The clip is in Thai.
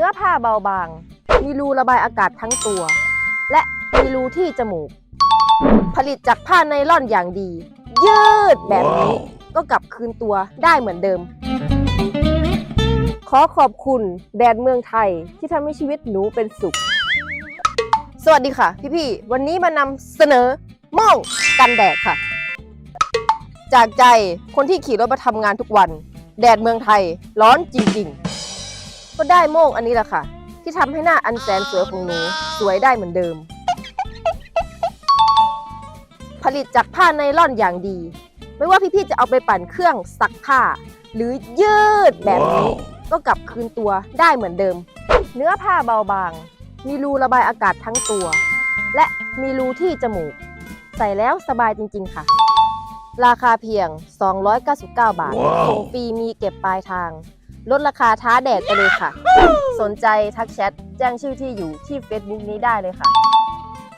นื้อผ้าเบาบาง มีรูระบายอากาศทั้งตัว และมีรูที่จมูก ผลิตจากผ้าไนล่อนอย่างดี ยืดแบบนี้ก็กลับคืนตัวได้เหมือนเดิม ขอขอบคุณแดดเมืองไทยที่ทำให้ชีวิตหนูเป็นสุข สวัสดีค่ะ พี่ๆ วันนี้มานำเสนอหม่องกันแดดค่ะ จากใจคนที่ขี่รถมาทำงานทุกวัน แดดเมืองไทยร้อนจริง ๆ ก็ได้โม่งอันนี้แหละค่ะ ที่ทำให้หน้าอันแสนสวยของหนูสวยได้เหมือนเดิม ผลิตจากผ้าไนล่อนอย่างดี ไม่ว่าพี่ๆจะเอาไปปั่นเครื่องซักผ้า หรือยืดแบบนี้ ก็กลับคืนตัวได้เหมือนเดิม เนื้อผ้าเบาบาง มีรูระบายอากาศทั้งตัว และมีรูที่จมูก ใส่แล้วสบายจริงๆค่ะ ราคาเพียง 299 บาทว้าวส่งฟรีมีเก็บปลายทาง ลดราคาท้าแดดไปเลยค่ะ สนใจทักแชทแจ้งชื่อที่อยู่ที่ Facebook นี้ได้เลยค่ะ